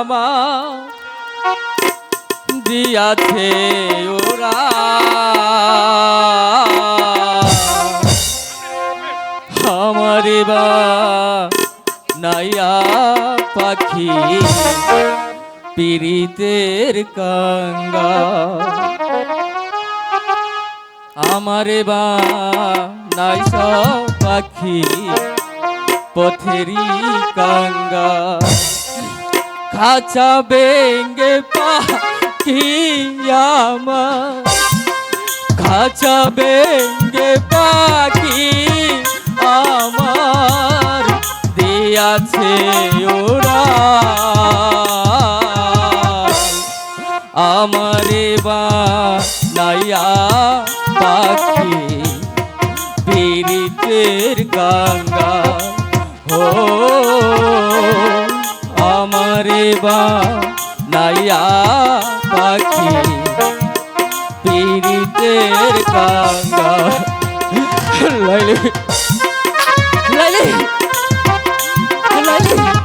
আমার দিয়াছে ওরা। আমারে বা নাইয়া পাখি পীড়িতের কাঙ্গা আমারে বা নাই সব পাখি পথেরি কাঙ্গা খাঁচা বেঙ্গে পাখি আমার খাঁচা বেঙ্গে পাখি আমার দিয়াছে ওরা। আমারে বা নাইয়া পাখি পীড়িতের গঙ্গা। আমারে বা নাইয়া পাখি। পীড়িতের কাঙ্গা লাইলি। লাইলি। লাইলি।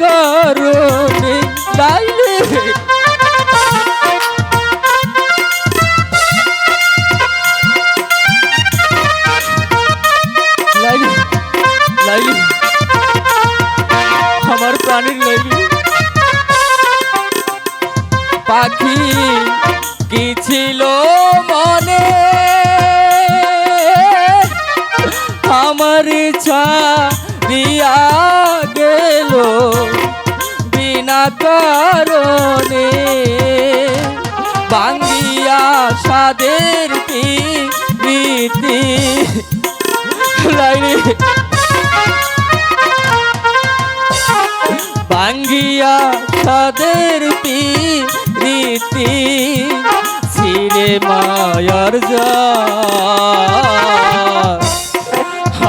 করুণে লাইলে লাইলি লাইলি। আমার পাখি কি মনে? আমার ছাড়িয়া গেল। বিনা কারণে বাঙ্গিয়া সাদের রীতি? লাইনি বাঙ্গিয়া তাদের রীতি? ছিরে মায়ার যা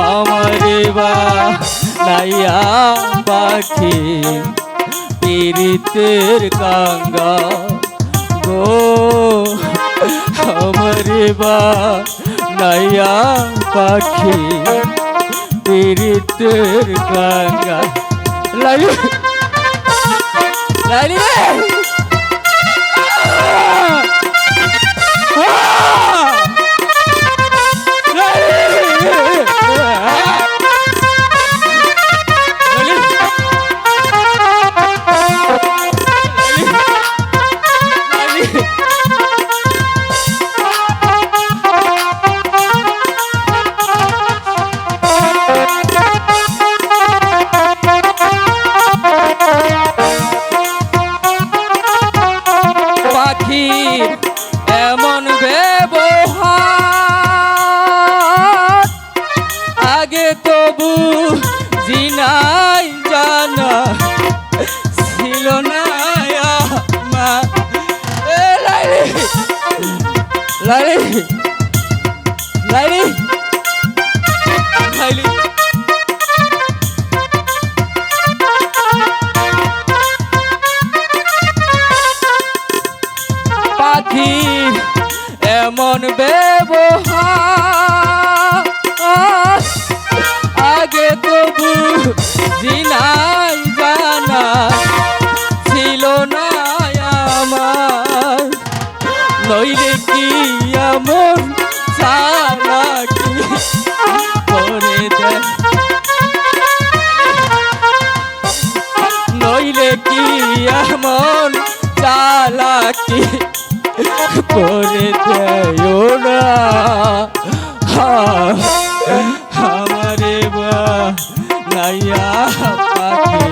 আমারে বা নাইয়া পাখি। পীড়িতের কাঙ্গা গো আমারে বা নাইয়া পাখি পীড়িতের কাঙ্গা লাইলি লাইলি রে পাখির এমন ব্যবহার। আগে তবু জিনাই জানা ছিল না লাইলি পাখির এমন ব্যবহার। আগে তবু জিনাই জানা ছিল না আমার। নইলে কি এমন নইলে কি এমন চালাকি করে দেয় না। আমারে বা নাইয়া পাখি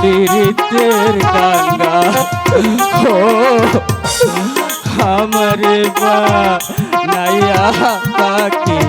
পীড়িতের গঙ্গা। ও আমারে বা নাইয়া পাখি